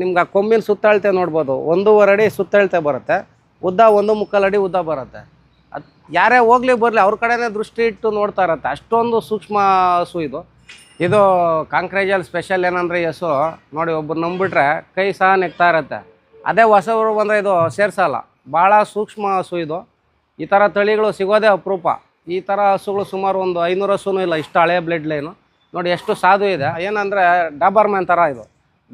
ನಿಮ್ಗೆ ಆ ಕೊಂಬಿನ ಸುತ್ತಳತೆ ನೋಡ್ಬೋದು. ಒಂದೂವರೆ ಅಡಿ ಸುತ್ತಳತೆ ಬರುತ್ತೆ. ಉದ್ದ ಒಂದು ಮುಕ್ಕಾಲು ಅಡಿ ಉದ್ದ ಬರುತ್ತೆ. ಅದು ಯಾರೇ ಹೋಗ್ಲಿ ಬರಲಿ ಅವ್ರ ಕಡೆನೇ ದೃಷ್ಟಿ ಇಟ್ಟು ನೋಡ್ತಾ ಇರತ್ತೆ. ಅಷ್ಟೊಂದು ಸೂಕ್ಷ್ಮ ಹಸು ಇದು. ಇದು ಕಾಂಕ್ರೇಜಲ್ಲಿ ಸ್ಪೆಷಲ್ ಏನಂದರೆ ಈ ಹಸು ನೋಡಿ ಒಬ್ಬರು ನಂಬಿಟ್ರೆ ಕೈ ಸಹ ನೆಗ್ತಾ ಇರತ್ತೆ. ಅದೇ ಹೊಸವರು ಬಂದರೆ ಇದು ಸೇರ್ಸಲ್ಲ. ಭಾಳ ಸೂಕ್ಷ್ಮ ಹಸು ಇದು. ಈ ಥರ ತಳಿಗಳು ಸಿಗೋದೇ ಅಪರೂಪ. ಈ ಥರ ಹಸುಗಳು ಸುಮಾರು ಒಂದು ಐನೂರು ಹಸುನೂ ಇಲ್ಲ, ಇಷ್ಟು ಹಳೆ ಬ್ಲಡ್ ಲೈನು ನೋಡಿ ಎಷ್ಟು ಸಾಧು ಇದೆ. ಏನಂದರೆ ಡಾಬರ್ ಮ್ಯಾನ್ ಥರ ಇದು.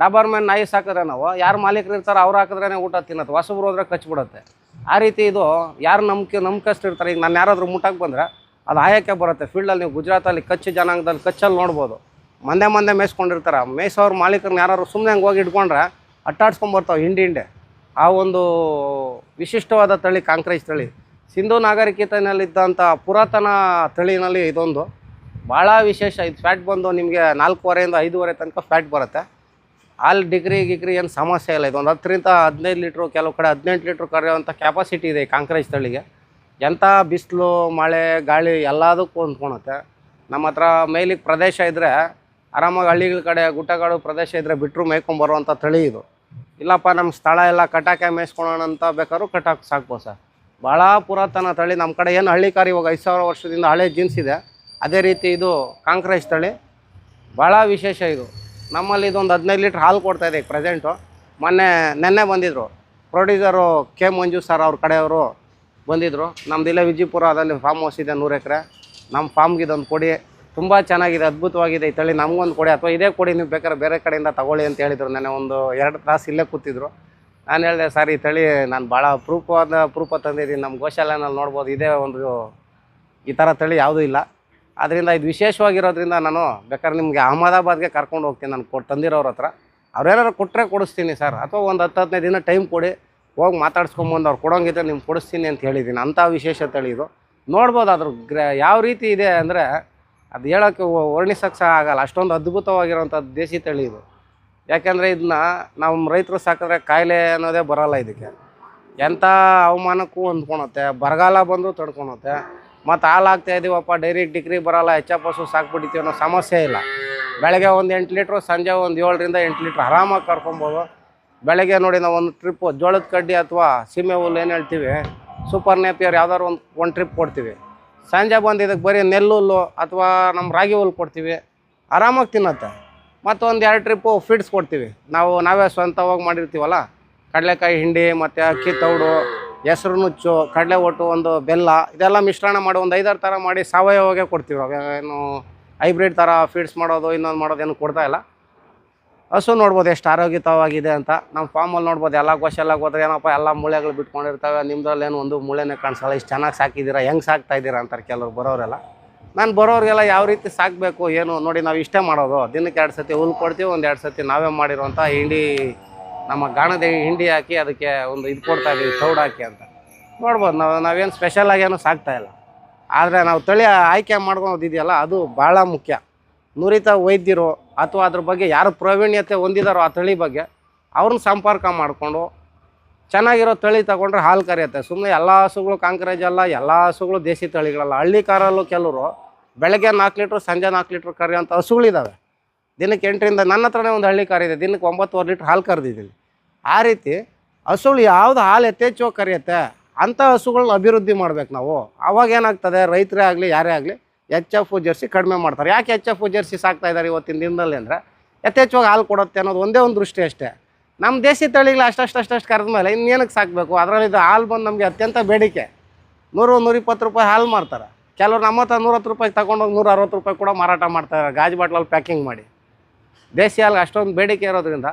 ಡಾಬರ್ ಮ್ಯಾನ್ ನಾಯಿ ಸಾಕಿದ್ರೆ ನಾವು, ಯಾರು ಮಾಲೀಕರು ಇರ್ತಾರೆ ಅವ್ರು ಹಾಕಿದ್ರೆ ಊಟ ತಿನ್ನತ್ತೆ, ಹೊಸಬ್ರು ಹೋದ್ರೆ ಕಚ್ಬಿಡುತ್ತೆ. ಆ ರೀತಿ ಇದು ಯಾರು ನಂಬಿಕೆ ಕಷ್ಟ ಇರ್ತಾರೆ. ಈಗ ನಾನು ಯಾರಾದರೂ ಮುಟ್ಟಕ್ಕೆ ಬಂದರೆ ಅದು ಆಯಕ್ಕೆ ಬರುತ್ತೆ. ಫೀಲ್ಡಲ್ಲಿ ನೀವು ಗುಜರಾತಲ್ಲಿ ಕಚ್ಚು ಜನಾಂಗದಲ್ಲಿ ಕಚ್ಚಲ್ಲಿ ನೋಡ್ಬೋದು. ಮಂದೆ ಮಂದೆ ಮೇಯ್ಸ್ಕೊಂಡಿರ್ತಾರೆ. ಮೇಯ್ಸೋರು ಮಾಲೀಕರನ್ನ ಯಾರು ಸುಮ್ಮನೆ ಹಂಗೆ ಹೋಗಿ ಇಟ್ಕೊಂಡ್ರೆ ಅಟ್ಟಾಡ್ಸ್ಕೊಂಬರ್ತಾವೆ ಹಿಂಡಿ ಹಿಂಡೆ. ಆ ಒಂದು ವಿಶಿಷ್ಟವಾದ ತಳಿ ಕಾಂಕ್ರೇಜ್ ತಳಿ. ಸಿಂಧು ನಾಗರಿಕತೆಯಲ್ಲಿದ್ದಂಥ ಪುರಾತನ ತಳಿನಲ್ಲಿ ಇದೊಂದು. ಭಾಳ ವಿಶೇಷ. ಇದು ಫ್ಯಾಟ್ ಬಂದು ನಿಮಗೆ ನಾಲ್ಕೂವರೆಯಿಂದ ಐದೂವರೆ ತನಕ ಫ್ಯಾಟ್ ಬರುತ್ತೆ. ಹಾಲು ಡಿಗ್ರಿ ಗಿಗ್ರಿ ಏನು ಸಮಸ್ಯೆ ಇಲ್ಲ. ಇದು ಒಂದು ಹತ್ತರಿಂದ ಹದಿನೈದು ಲೀಟ್ರು, ಕೆಲವು ಕಡೆ ಹದಿನೆಂಟು ಲೀಟ್ರ್ ಕರೆಯುವಂಥ ಕೆಪಾಸಿಟಿ ಇದೆ ಈ ಕಾಂಕ್ರೇಜ್ ತಳಿಗೆ ಎಂಥ ಬಿಸಿಲು, ಮಳೆ, ಗಾಳಿ ಎಲ್ಲದಕ್ಕೂ ಹೊಂದ್ಕೊಳುತ್ತೆ ನಮ್ಮ ಹತ್ರ ಮೇಲಿಗೆ ಪ್ರದೇಶ ಇದ್ದರೆ ಆರಾಮಾಗಿ ಹಳ್ಳಿಗಳ ಕಡೆ ಗುಡ್ಡಗಾಡು ಪ್ರದೇಶ ಇದ್ದರೆ ಬಿಟ್ಟರು ಮೇಯ್ಕೊಂಬರುವಂಥ ತಳಿ ಇದು. ಇಲ್ಲಪ್ಪ ನಮ್ಮ ಸ್ಥಳ ಎಲ್ಲ ಕಟಾಕೆ ಮೇಯಿಸ್ಕೊಳೋಣ ಅಂತ ಬೇಕಾದ್ರೂ ಕಟಾಕ್ ಸಾಕ್ಬೋದು ಸರ್. ಭಾಳ ಪುರಾತನ ತಳಿ. ನಮ್ಮ ಕಡೆ ಏನು ಹಳ್ಳಿಕಾರಿ ಇವಾಗ ಐದು ಸಾವಿರ ವರ್ಷದಿಂದ ಹಳೆ ಜೀನ್ಸ್ ಇದೆ. ಅದೇ ರೀತಿ ಇದು ಕಾಂಕ್ರೇಜ್ ತಳಿ ಭಾಳ ವಿಶೇಷ ಇದು. ನಮ್ಮಲ್ಲಿ ಇದೊಂದು ಹದಿನೈದು ಲೀಟ್ರ್ ಹಾಲು ಕೊಡ್ತಾ ಇದೆ ಈಗ ಪ್ರೆಸೆಂಟು ಮೊನ್ನೆ, ನೆನ್ನೆ ಬಂದಿದ್ದರು ಪ್ರೊಡ್ಯೂಸರು ಕೆ ಮಂಜು ಸರ್ ಅವ್ರ ಕಡೆಯವರು ಬಂದಿದ್ದರು ನಮ್ದು ಇಲ್ಲೇ ವಿಜಯಪುರ, ಅದರಲ್ಲಿ ಫಾರ್ಮ್ ಹೌಸ್ ಇದೆ ನೂರು ಎಕರೆ. ನಮ್ಮ ಫಾರ್ಮ್ಗೆ ಇದೊಂದು ಕೊಡಿ. ತುಂಬ ಚೆನ್ನಾಗಿದೆ, ಅದ್ಭುತವಾಗಿದೆ ಈ ತಳಿ. ನಮಗೊಂದು ಕೊಡಿ. ಅಥವಾ ಇದೇ ಕೊಡಿ, ನೀವು ಬೇಕಾದ್ರೆ ಬೇರೆ ಕಡೆಯಿಂದ ತಗೊಳ್ಳಿ ಅಂತ ಹೇಳಿದರು. ನೆನ್ನೆ ಒಂದು ಎರಡು ತಾಸು ಇಲ್ಲೇ ಕೂತಿದ್ರು. ನಾನು ಹೇಳಿದೆ, ಸರ್, ಈ ತಳಿ ನಾನು ಭಾಳ ಅಪರೂಪವಾದ ಅಪರೂಪ ತಂದಿದ್ದೀನಿ. ನಮ್ಮ ಗೋಶಾಲೆನಲ್ಲಿ ನೋಡ್ಬೋದು. ಇದೇ ಒಂದು ಈ ಥರ ತಳಿ ಯಾವುದೂ ಇಲ್ಲ. ಅದರಿಂದ ಇದು ವಿಶೇಷವಾಗಿರೋದ್ರಿಂದ ನಾನು ಬೇಕಾದ್ರೆ ನಿಮಗೆ ಅಹಮದಾಬಾದ್ಗೆ ಕರ್ಕೊಂಡು ಹೋಗ್ತೀನಿ ನಾನು ಕೊಟ್ಟು ತಂದಿರೋರ ಹತ್ರ. ಅವ್ರೇನಾದ್ರು ಕೊಟ್ಟರೆ ಕೊಡಿಸ್ತೀನಿ ಸರ್. ಅಥವಾ ಒಂದು ಹತ್ತು ಹದಿನೈದು ದಿನ ಟೈಮ್ ಕೊಡಿ. ಹೋಗಿ ಮಾತಾಡ್ಸ್ಕೊಂಬಂದು ಅವ್ರು ಕೊಡೋಂಗಿದ್ರೆ ನಿಮ್ಗೆ ಕೊಡಿಸ್ತೀನಿ ಅಂತ ಹೇಳಿದ್ದೀನಿ ಅಂಥ ವಿಶೇಷ ತಳಿ ಇದು. ನೋಡ್ಬೋದು ಅದ್ರ ಗ್ರ ಯಾವ ರೀತಿ ಇದೆ ಅಂದರೆ ಅದು ಹೇಳೋಕ್ಕೆ ವರ್ಣಿಸೋಕ್ಕೆ ಸಹ ಆಗಲ್ಲ. ಅಷ್ಟೊಂದು ಅದ್ಭುತವಾಗಿರೋಂಥದ್ದು ದೇಸಿ ತಳಿ ಇದು. ಯಾಕೆಂದರೆ ಇದನ್ನ ನಾವು ರೈತರು ಸಾಕಿದ್ರೆ ಕಾಯಿಲೆ ಅನ್ನೋದೇ ಬರೋಲ್ಲ ಇದಕ್ಕೆ. ಎಂಥ ಅವಮಾನಕ್ಕೂ ಹೊಂದ್ಕೊಳುತ್ತೆ. ಬರಗಾಲ ಬಂದರೂ ತಡ್ಕೊಳುತ್ತೆ. ಮತ್ತು ಹಾಲು ಇದೀವಪ್ಪ, ಡೈರಿ ಡಿಗ್ರಿ ಬರಲ್ಲ ಎಫ್ ಹಸು ಸಾಕ್ಬಿಟ್ಟಿತೀವಿ ಅನ್ನೋ ಸಮಸ್ಯೆ ಇಲ್ಲ. ಬೆಳಗ್ಗೆ ಒಂದು ಎಂಟು ಲೀಟ್ರು, ಸಂಜೆ ಒಂದು ಏಳರಿಂದ ಎಂಟು ಲೀಟ್ರ್ ಆರಾಮಾಗಿ ಕರ್ಕೊಬೋದು. ಬೆಳಗ್ಗೆ ನೋಡಿ ನಾವು ಒಂದು ಟ್ರಿಪ್ಪು ಜೋಳದ ಕಡ್ಡಿ ಅಥವಾ ಸೀಮೆ ಹುಲ್ಲು ಏನು ಹೇಳ್ತೀವಿ ಸೂಪರ್ ನೇಪಿಯರ್ ಯಾವ್ದಾದ್ರು ಒಂದು ಒಂದು ಟ್ರಿಪ್ ಕೊಡ್ತೀವಿ. ಸಂಜೆ ಬಂದು ಇದಕ್ಕೆ ಬರೀ ನೆಲ್ಲುಲ್ಲು ಅಥವಾ ನಮ್ಮ ರಾಗಿ ಹುಲ್ಲು ಕೊಡ್ತೀವಿ. ಆರಾಮಾಗಿ ತಿನ್ನತ್ತೆ. ಮತ್ತು ಒಂದು ಎರಡು ಟ್ರಿಪ್ಪು ಫೀಡ್ಸ್ ಕೊಡ್ತೀವಿ. ನಾವು ನಾವೇ ಸ್ವಂತವಾಗಿ ಮಾಡಿರ್ತೀವಲ್ಲ, ಕಡಲೆಕಾಯಿ, ಹಿಂಡಿ, ಮತ್ತು ಅಕ್ಕಿ, ತೌಡು. ಹೆಸ್ರು ನುಚ್ಚು ಕಡಲೆ ಒಟ್ಟು ಒಂದು ಬೆಲ್ಲ, ಇದೆಲ್ಲ ಮಿಶ್ರಣ ಮಾಡಿ ಒಂದು ಐದಾರು ಥರ ಮಾಡಿ ಸಾವಯವಗೆ ಕೊಡ್ತೀವಿ ಅವಾಗ ಏನು ಹೈಬ್ರಿಡ್ ಥರ ಫೀಡ್ಸ್ ಮಾಡೋದು, ಇನ್ನೊಂದು ಮಾಡೋದು ಏನು ಕೊಡ್ತಾ ಇಲ್ಲ. ಹಸು ನೋಡ್ಬೋದು ಎಷ್ಟು ಆರೋಗ್ಯತವಾಗಿದೆ ಅಂತ. ನಮ್ಮ ಫಾರ್ಮಲ್ಲಿ ನೋಡ್ಬೋದು ಎಲ್ಲ ಎಲ್ಲ ಹೋದ್ರೆ ಏನಪ್ಪ, ಎಲ್ಲ ಮೂಳೆಗಳು ಬಿಟ್ಕೊಂಡಿರ್ತವೆ. ನಿಮ್ದ್ರಲ್ಲಿ ಏನು ಒಂದು ಮೂಳೆನೇ ಕಾಣಿಸಲ್ಲ. ಇಷ್ಟು ಚೆನ್ನಾಗಿ ಸಾಕಿದ್ದೀರಾ, ಹೆಂಗೆ ಸಾಕ್ತಾ ಇದ್ದೀರಾ ಅಂತಾರೆ ಕೆಲವರು ಬರೋರೆಲ್ಲ. ನಾನು ಬರೋರಿಗೆಲ್ಲ ಯಾವ ರೀತಿ ಸಾಕಬೇಕು, ಏನು ನೋಡಿ ನಾವು ಇಷ್ಟೇ ಮಾಡೋದು. ದಿನಕ್ಕೆ ಎರಡು ಸತಿ ಹುಲ್ಲು ಕೊಡ್ತೀವಿ, ಒಂದು ಎರಡು ಸತಿ ನಾವೇ ಮಾಡಿರುವಂಥ ಹಿಂಡಿ ನಮ್ಮ ಗಾಣದೇವಿ ಹಿಂಡಿ ಹಾಕಿ ಅದಕ್ಕೆ ಒಂದು ಇದು ಕೊಡ್ತಾ ಇದ್ದೀವಿ ತೌಡ್ ಹಾಕಿ ಅಂತ. ನೋಡ್ಬೋದು, ನಾವು ನಾವೇನು ಸ್ಪೆಷಲಾಗಿ ಏನೂ ಸಾಕ್ತಾ ಇಲ್ಲ. ಆದರೆ ನಾವು ತಳಿ ಆಯ್ಕೆ ಮಾಡ್ಕೊಳೋದಿದೆಯಲ್ಲ ಅದು ಭಾಳ ಮುಖ್ಯ. ನುರಿತ ವೈದ್ಯರು ಅಥವಾ ಅದ್ರ ಬಗ್ಗೆ ಯಾರು ಪ್ರಾವೀಣ್ಯತೆ ಹೊಂದಿದಾರೋ ಆ ತಳಿ ಬಗ್ಗೆ ಅವ್ರನ್ನ ಸಂಪರ್ಕ ಮಾಡಿಕೊಂಡು ಚೆನ್ನಾಗಿರೋ ತಳಿ ತಗೊಂಡ್ರೆ ಹಾಲು ಕರೆಯುತ್ತೆ. ಸುಮ್ಮನೆ ಎಲ್ಲ ಹಸುಗಳು ಕಾಂಕ್ರೇಜ್ ಅಲ್ಲ, ಎಲ್ಲ ಹಸುಗಳು ದೇಸಿ ತಳಿಗಳಲ್ಲ. ಹಳ್ಳಿ ಕಾರಲ್ಲೂ ಕೆಲವರು ಬೆಳಗ್ಗೆ ನಾಲ್ಕು ಲೀಟ್ರ್, ಸಂಜೆ ನಾಲ್ಕು ಲೀಟ್ರ್ ಕರೆಯೋಂಥ ಹಸುಗಳಿದ್ದಾವೆ ದಿನಕ್ಕೆ ಎಂಟರಿಂದ ನನ್ನ ಹತ್ರನೇ ಒಂದು ಹಳ್ಳಿ ಕಾರ್ ಇದೆ. ದಿನಕ್ಕೆ ಒಂಬತ್ತುವರೆ ಲೀಟ್ರ್ ಹಾಲು ಕರೆದಿದ್ದೀನಿ. ಆ ರೀತಿ ಹಸುಗಳು ಯಾವ್ದು ಹಾಲು ಯಥೇಚ್ಛವಾಗಿ ಕರೆಯುತ್ತೆ, ಅಂಥ ಹಸುಗಳನ್ನ ಅಭಿವೃದ್ಧಿ ಮಾಡ್ಬೇಕು ನಾವು. ಅವಾಗ ಏನಾಗ್ತದೆ, ರೈತರೇ ಆಗಲಿ, ಯಾರೇ ಆಗಲಿ ಎಚ್ ಎಫ್ ಜರ್ಸಿ ಕಡಿಮೆ ಮಾಡ್ತಾರೆ. ಯಾಕೆ ಎಚ್ ಎಫ್ ಜರ್ಸಿ ಸಾಕ್ತಾ ಇದ್ದಾರೆ ಇವತ್ತಿನ ದಿನದಲ್ಲಿ ಅಂದರೆ ಯಥೇಚ್ಛವಾಗಿ ಹಾಲು ಕೊಡುತ್ತೆ ಅನ್ನೋದು ಒಂದೇ ಒಂದು ದೃಷ್ಟಿ ಅಷ್ಟೇ. ನಮ್ಮ ದೇಶಿ ತಳಿಗಳು ಅಷ್ಟಷ್ಟು ಅಷ್ಟಷ್ಟು ಕರೆದ ಮೇಲೆ ಇನ್ನೇನಕ್ಕೆ ಸಾಕಬೇಕು? ಅದರಲ್ಲಿದ್ದ ಹಾಲು ಬಂದು ನಮಗೆ ಅತ್ಯಂತ ಬೇಡಿಕೆ. ನೂರು, ನೂರಿಪ್ಪತ್ತು ರೂಪಾಯಿ ಹಾಲು ಮಾರ್ತಾರೆ. ಕೆಲವರು ನಮ್ಮ ಹತ್ರ ನೂರತ್ತು ರೂಪಾಯಿ ತಗೊಂಡೋಗಿ ನೂರ ಅರವತ್ತು ರೂಪಾಯಿ ಕೂಡ ಮಾರಾಟ ಮಾಡ್ತಾರೆ ಗಾಜು ಬಾಟ್ಲಲ್ಲಿ ಪ್ಯಾಕಿಂಗ್ ಮಾಡಿ. ಹಾಲ್ಗೆ ಅಷ್ಟೊಂದು ಬೇಡಿಕೆ ಇರೋದ್ರಿಂದ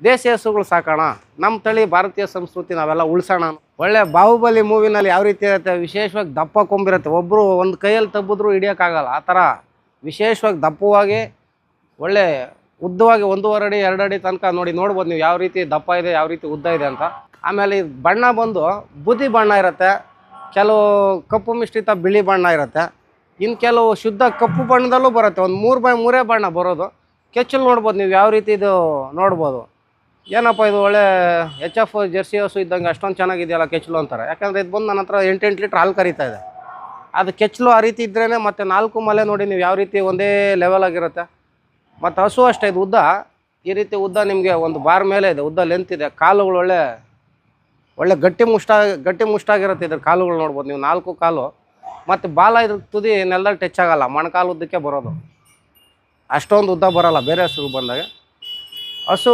ದೇಸಿ ಹಸುಗಳು ಸಾಕೋಣ. ನಮ್ಮ ತಳಿ ಭಾರತೀಯ ಸಂಸ್ಕೃತಿ ನಾವೆಲ್ಲ ಉಳಿಸೋಣ. ಒಳ್ಳೆ ಬಾಹುಬಲಿ ಮೂವಿನಲ್ಲಿ ಯಾವ ರೀತಿ ಇರುತ್ತೆ, ವಿಶೇಷವಾಗಿ ದಪ್ಪ ಕೊಂಬಿರುತ್ತೆ ಒಬ್ಬರು ಒಂದು ಕೈಯಲ್ಲಿ ತಬ್ಬಿದ್ರು ಹಿಡಿಯೋಕ್ಕಾಗಲ್ಲ. ಆ ಥರ ವಿಶೇಷವಾಗಿ ದಪ್ಪವಾಗಿ, ಒಳ್ಳೆ ಉದ್ದವಾಗಿ ಒಂದೂವರೆ ಅಡಿ, ಎರಡು ಅಡಿ ತನಕ ನೋಡಿ ನೋಡ್ಬೋದು ನೀವು ಯಾವ ರೀತಿ ದಪ್ಪ ಇದೆ, ಯಾವ ರೀತಿ ಉದ್ದ ಇದೆ ಅಂತ. ಆಮೇಲೆ ಇದು ಬಣ್ಣ ಬಂದು ಬುದ್ಧಿ ಬಣ್ಣ ಇರುತ್ತೆ. ಕೆಲವು ಕಪ್ಪು ಮಿಶ್ರಿತ ಬಿಳಿ ಬಣ್ಣ ಇರುತ್ತೆ. ಇನ್ನು ಕೆಲವು ಶುದ್ಧ ಕಪ್ಪು ಬಣ್ಣದಲ್ಲೂ ಬರುತ್ತೆ. ಒಂದು ಮೂರು ಬೈ ಮೂರೇ ಬಣ್ಣ ಬರೋದು. ಕೆಚ್ಚಲು ನೋಡ್ಬೋದು, ನೀವು ಯಾವ ರೀತಿ ಇದು ನೋಡ್ಬೋದು. ಏನಪ್ಪ ಇದು ಒಳ್ಳೆ ಎಚ್ ಎಫ್ ಜೆರ್ಸಿ ಹಸು ಇದ್ದಂಗೆ ಅಷ್ಟೊಂದು ಚೆನ್ನಾಗಿದೆಯಲ್ಲ ಕೆಚ್ಚಲು ಅಂತಾರೆ. ಯಾಕಂದರೆ ಇದು ಬಂದು ನನ್ನ ಹತ್ರ ಎಂಟೆಂಟು ಲೀಟ್ರ್ ಹಾಲು ಕರೀತಾ ಇದೆ. ಅದು ಕೆಚ್ಚಲು ಆ ರೀತಿ ಇದ್ರೇ ಮತ್ತು ನಾಲ್ಕು ಮಲೆ ನೋಡಿ ನೀವು ಯಾವ ರೀತಿ ಒಂದೇ ಲೆವೆಲ್ ಆಗಿರುತ್ತೆ. ಮತ್ತು ಹಸು ಅಷ್ಟೇ, ಇದು ಉದ್ದ. ಈ ರೀತಿ ಉದ್ದ ನಿಮಗೆ ಒಂದು ಬಾರ್ ಮೇಲೆ ಇದೆ, ಉದ್ದ ಲೆಂತ್ ಇದೆ. ಕಾಲುಗಳು ಒಳ್ಳೆ ಒಳ್ಳೆ ಗಟ್ಟಿ ಮುಷ್ಟ, ಗಟ್ಟಿ ಮುಷ್ಟಾಗಿರುತ್ತೆ ಇದ್ರ ಕಾಲುಗಳು ನೋಡ್ಬೋದು ನೀವು, ನಾಲ್ಕು ಕಾಲು. ಮತ್ತು ಬಾಲ ಇದ್ರ ತುದಿ ನೆಲದಲ್ಲಿ ಟಚ್ ಆಗೋಲ್ಲ, ಮೊಣಕಾಲು ಉದ್ದಕ್ಕೆ ಬರೋದು. ಅಷ್ಟೊಂದು ಉದ್ದ ಬರೋಲ್ಲ, ಬೇರೆ ಹಸು ಬಂದಾಗ. ಹಸು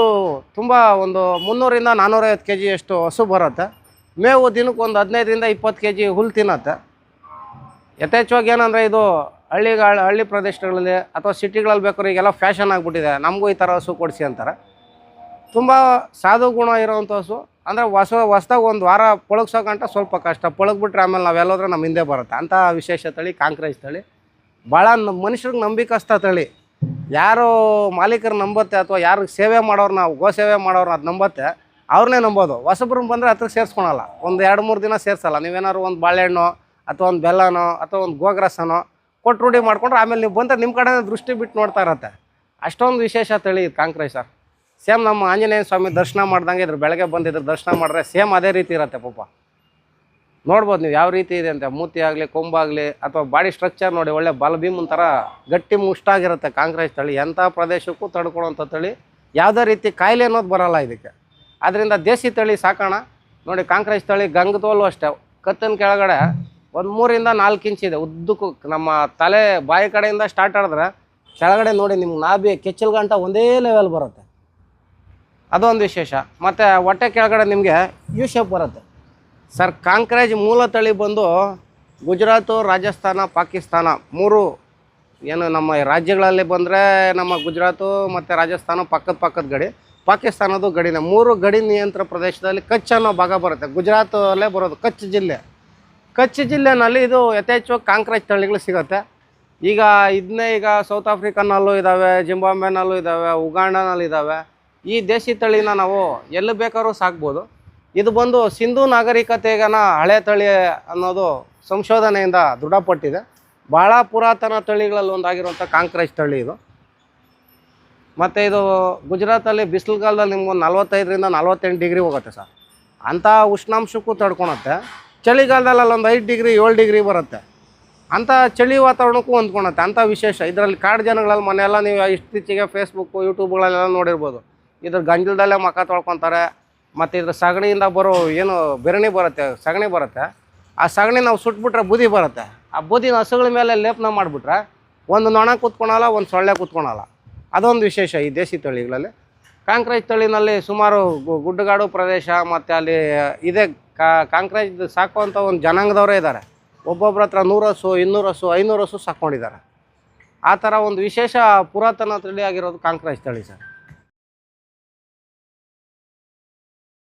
ತುಂಬ ಒಂದು ಮುನ್ನೂರಿಂದ ನಾನ್ನೂರೈವತ್ತು ಕೆ ಜಿಯಷ್ಟು ಹಸು ಬರುತ್ತೆ. ಮೇವು ದಿನಕ್ಕೆ ಒಂದು ಹದಿನೈದರಿಂದ ಇಪ್ಪತ್ತು ಕೆ ಜಿ ಹುಲ್ಲು ತಿನ್ನತ್ತೆ. ಯಥೇಚ್ಛವಾಗಿ ಏನಂದರೆ ಇದು ಹಳ್ಳಿಗಳ ಹಳ್ಳಿ ಪ್ರದೇಶಗಳಲ್ಲಿ ಅಥವಾ ಸಿಟಿಗಳಲ್ಲಿ ಬೇಕಾದ್ರೆ ಈಗೆಲ್ಲ ಫ್ಯಾಷನ್ ಆಗಿಬಿಟ್ಟಿದೆ. ನಮಗೂ ಈ ಥರ ಹಸು ಕೊಡಿಸಿ ಅಂತಾರೆ. ತುಂಬ ಸಾಧು ಗುಣ ಇರೋವಂಥ ಹಸು. ಅಂದರೆ ಹೊಸ, ಹೊಸ್ದಾಗ ಒಂದು ವಾರ ಪೊಳಗ್ಸೋಕಂಟ ಸ್ವಲ್ಪ ಕಷ್ಟ. ಪೊಳಗ್ಬಿಟ್ರೆ ಆಮೇಲೆ ನಾವೆಲ್ಲೋದ್ರೆ ನಮ್ಮ ಹಿಂದೆ ಬರುತ್ತೆ. ಅಂಥ ವಿಶೇಷ ತಳಿ ಕಾಂಕ್ರೇಜ್ ತಳಿ. ಭಾಳ ಮನುಷ್ಯರಿಗೆ ನಂಬಿಕಸ್ಥ ತಳಿ. ಯಾರು ಮಾಲೀಕರು ನಂಬತ್ತೆ ಅಥವಾ ಯಾರು ಸೇವೆ ಮಾಡೋರ್ನ ಗೋ ಸೇವೆ ಮಾಡೋರು ಅದು ನಂಬತ್ತೆ ಅವ್ರನ್ನೇ ನಂಬೋದು. ಹೊಸಬ್ರು ಬಂದರೆ ಹತ್ರಕ್ಕೆ ಸೇರಿಸ್ಕೊಳಲ್ಲ. ಒಂದು ಎರಡು ಮೂರು ದಿನ ಸೇರಿಸಲ್ಲ. ನೀವೇನಾದ್ರು ಒಂದು ಬಾಳೆಹಣ್ಣು ಅಥವಾ ಒಂದು ಬೆಲ್ಲನೋ ಅಥವಾ ಒಂದು ಗೋಗ್ರಸನೋ ಕೊಟ್ಟು ರೂಢಿ ಮಾಡ್ಕೊಂಡ್ರೆ ಆಮೇಲೆ ನೀವು ಬಂದರೆ ನಿಮ್ಮ ಕಡೆ ದೃಷ್ಟಿ ಬಿಟ್ಟು ನೋಡ್ತಾ ಇರತ್ತೆ. ಅಷ್ಟೊಂದು ವಿಶೇಷ ತಳಿ ಇದು ಸರ್. ಸೇಮ್ ನಮ್ಮ ಆಂಜನೇಯ ಸ್ವಾಮಿ ದರ್ಶನ ಮಾಡ್ದಂಗೆ ಇದ್ರ. ಬೆಳಗ್ಗೆ ಬಂದಿದ್ರು, ದರ್ಶನ ಮಾಡಿದ್ರೆ ಸೇಮ್ ಅದೇ ರೀತಿ ಇರುತ್ತೆ ಪಾಪ. ನೋಡ್ಬೋದು ನೀವು ಯಾವ ರೀತಿ ಇದೆ ಅಂತ. ಮೂತಿ ಆಗಲಿ ಕೊಂಬಾಗಲಿ ಅಥವಾ ಬಾಡಿ ಸ್ಟ್ರಕ್ಚರ್ ನೋಡಿ, ಒಳ್ಳೆ ಬಲಭೀಮ್ ಒಂಥರ ಗಟ್ಟಿ ಮುಷ್ಟಾಗಿರುತ್ತೆ ಕಾಂಕ್ರೀಟ್ ತಳಿ. ಎಂಥ ಪ್ರದೇಶಕ್ಕೂ ತಡ್ಕೊಳ್ಳೋಂಥ ತಳಿ ಯಾವುದೇ ರೀತಿ ಕಾಯಿಲೆ ಅನ್ನೋದು ಬರೋಲ್ಲ ಇದಕ್ಕೆ. ಅದರಿಂದ ದೇಸಿ ತಳಿ ಸಾಕೋಣ. ನೋಡಿ, ಕಾಂಗ್ರೆಸ್ ತಳಿ ಗಂಗದೋಲು ಅಷ್ಟೇ. ಕತ್ತಿನ ಕೆಳಗಡೆ ಒಂದು ಮೂರಿಂದ ನಾಲ್ಕು ಇಂಚ್ ಇದೆ. ಉದ್ದಕ್ಕೂ ನಮ್ಮ ತಲೆ ಬಾಯಿ ಕಡೆಯಿಂದ ಸ್ಟಾರ್ಟ್ ಆಡಿದ್ರೆ ಕೆಳಗಡೆ ನೋಡಿ ನಿಮ್ಗೆ ನಾಭಿ, ಕೆಚ್ಚಲ್ ಗಂಟ ಒಂದೇ ಲೆವೆಲ್ ಬರುತ್ತೆ. ಅದೊಂದು ವಿಶೇಷ. ಮತ್ತು ಹೊಟ್ಟೆ ಕೆಳಗಡೆ ನಿಮಗೆ ಯು ಬರುತ್ತೆ. ಸರ್, ಕಾಂಕ್ರೇಜ್ ಮೂಲ ತಳಿ ಬಂದು ಗುಜರಾತು, ರಾಜಸ್ಥಾನ, ಪಾಕಿಸ್ತಾನ ಮೂರು. ಏನು ನಮ್ಮ ರಾಜ್ಯಗಳಲ್ಲಿ ಬಂದರೆ ನಮ್ಮ ಗುಜರಾತು ಮತ್ತು ರಾಜಸ್ಥಾನ ಪಕ್ಕದ ಪಕ್ಕದ ಗಡಿ, ಪಾಕಿಸ್ತಾನದ್ದು ಗಡಿನ. ಮೂರು ಗಡಿ ನಿಯಂತ್ರ ಪ್ರದೇಶದಲ್ಲಿ ಕಚ್ ಅನ್ನೋ ಭಾಗ ಬರುತ್ತೆ. ಗುಜರಾತಲ್ಲೇ ಬರೋದು ಕಚ್ ಜಿಲ್ಲೆ. ಕಚ್ ಜಿಲ್ಲೆನಲ್ಲಿ ಇದು ಯಥೇಚ್ಛವಾಗಿ ಕಾಂಕ್ರೇಜ್ ತಳಿಗಳು ಸಿಗುತ್ತೆ. ಈಗ ಇದನ್ನೇ ಈಗ ಸೌತ್ ಆಫ್ರಿಕಾನಲ್ಲೂ ಇದ್ದಾವೆ ಜಿಂಬಾಬ್ವೆನಲ್ಲೂ ಇದ್ದಾವೆ ಉಗಾಂಡನಲ್ಲಿ ಇದ್ದಾವೆ ಈ ದೇಶಿ ತಳಿನ ನಾವು ಎಲ್ಲಿ ಬೇಕಾದ್ರೂ ಸಾಕ್ಬೋದು. ಇದು ಬಂದು ಸಿಂಧೂ ನಾಗರಿಕತೆಗನ ಹಳೆ ತಳಿ ಅನ್ನೋದು ಸಂಶೋಧನೆಯಿಂದ ದೃಢಪಟ್ಟಿದೆ. ಭಾಳ ಪುರಾತನ ತಳಿಗಳಲ್ಲಿ ಒಂದಾಗಿರುವಂಥ ಕಾಂಕ್ರೇಜ್ ತಳಿ ಇದು. ಮತ್ತು ಇದು ಗುಜರಾತಲ್ಲಿ ಬಿಸಿಲುಗಾಲದಲ್ಲಿ ನಿಮ್ಗೊಂದು ನಲ್ವತ್ತೈದರಿಂದ ನಲ್ವತ್ತೆಂಟು ಡಿಗ್ರಿ ಹೋಗುತ್ತೆ ಸರ್. ಅಂಥ ಉಷ್ಣಾಂಶಕ್ಕೂ ತಡ್ಕೊಳತ್ತೆ ಚಳಿಗಾಲದಲ್ಲಿ ಅಲ್ಲೊಂದು ಐದು ಡಿಗ್ರಿ, ಏಳು ಡಿಗ್ರಿ ಬರುತ್ತೆ. ಅಂಥ ಚಳಿ ವಾತಾವರಣಕ್ಕೂ ಹೊಂದ್ಕೊಳತ್ತೆ ಅಂಥ ವಿಶೇಷ. ಇದರಲ್ಲಿ ಕಾಡು ಜನಗಳಲ್ಲಿ ಮನೆಯೆಲ್ಲ ನೀವು ಇತ್ತೀಚೆಗೆ ಫೇಸ್ಬುಕ್ಕು ಯೂಟ್ಯೂಬ್ಗಳಲ್ಲೆಲ್ಲ ನೋಡಿರ್ಬೋದು. ಇದ್ರ ಗಂಜಲದಲ್ಲೇ ಮಖ ತೊಳ್ಕೊತಾರೆ. ಮತ್ತು ಇದ್ರ ಸಗಣಿಯಿಂದ ಬರೋ ಏನು ಬೆರಣಿ ಬರುತ್ತೆ, ಸಗಣಿ ಬರುತ್ತೆ. ಆ ಸಗಣಿ ನಾವು ಸುಟ್ಬಿಟ್ರೆ ಬೂದಿ ಬರುತ್ತೆ. ಆ ಬೂದಿನ ಹಸುಗಳ ಮೇಲೆ ಲೇಪನ ಮಾಡಿಬಿಟ್ರೆ ಒಂದು ನೊಣ ಕೂತ್ಕೊಳಲ್ಲ, ಒಂದು ಸೊಳ್ಳೆ ಕೂತ್ಕೊಳಲ್ಲ. ಅದೊಂದು ವಿಶೇಷ ಈ ದೇಸಿ ತಳಿಗಳಲ್ಲಿ. ಕಾಂಕ್ರೇಜ್ ತಳಿನಲ್ಲಿ ಸುಮಾರು ಗುಡ್ಡಗಾಡು ಪ್ರದೇಶ ಮತ್ತು ಅಲ್ಲಿ ಇದೆ. ಕಾಂಕ್ರೇಜ್ ಸಾಕುವಂಥ ಒಂದು ಜನಾಂಗದವರೇ ಇದ್ದಾರೆ. ಒಬ್ಬೊಬ್ಬರ ಹತ್ರ ನೂರು ಹಸು ಇನ್ನೂರು ಹಸು ಐನೂರು ಹಸು ಸಾಕೊಂಡಿದ್ದಾರೆ. ಆ ಥರ ಒಂದು ವಿಶೇಷ ಪುರಾತನ ತಳಿ ಆಗಿರೋದು ಕಾಂಕ್ರೇಜ್ ತಳಿ ಸರ್.